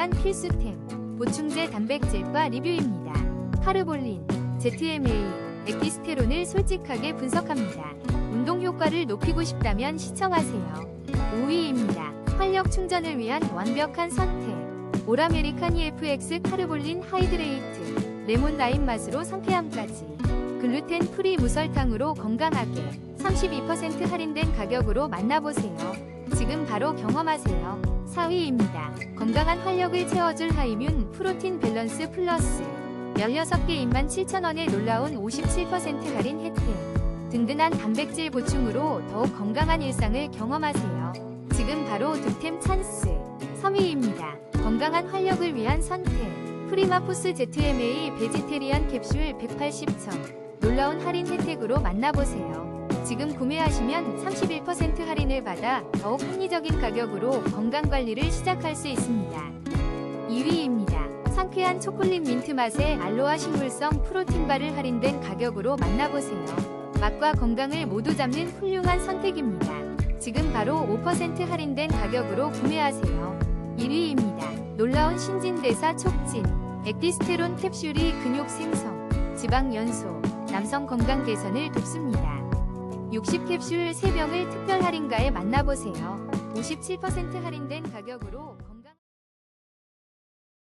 위한 필수템 보충제 단백질과 리뷰입니다. 카르볼린, ZMA, 엑기스테론을 솔직하게 분석합니다. 운동 효과를 높이고 싶다면 시청하세요. 5위입니다. 활력 충전을 위한 완벽한 선택. 오라메리칸 EFX 카르볼린 하이드레이트. 레몬 라임 맛으로 상쾌함까지. 글루텐 프리 무설탕으로 건강하게 32% 할인된 가격으로 만나보세요. 지금 바로 경험하세요. 4위입니다. 건강한 활력을 채워줄 하이뮨 프로틴 밸런스 플러스 16개 27,000원에 놀라운 57% 할인 혜택 든든한 단백질 보충으로 더욱 건강한 일상을 경험하세요. 지금 바로 득템 찬스 3위입니다. 건강한 활력을 위한 선택 프리마포스 ZMA 베지테리안 캡슐 180점 놀라운 할인 혜택으로 만나보세요. 지금 구매하시면 31% 할인을 받아 더욱 합리적인 가격으로 건강관리를 시작할 수 있습니다. 2위입니다. 상쾌한 초콜릿 민트 맛의 알로아 식물성 프로틴바를 할인된 가격으로 만나보세요. 맛과 건강을 모두 잡는 훌륭한 선택입니다. 지금 바로 5% 할인된 가격으로 구매하세요. 1위입니다. 놀라운 신진대사 촉진 엑디스테론 캡슐이 근육 생성, 지방 연소, 남성 건강 개선을 돕습니다. 60캡슐 3병을 특별 할인가에 만나보세요. 57% 할인된 가격으로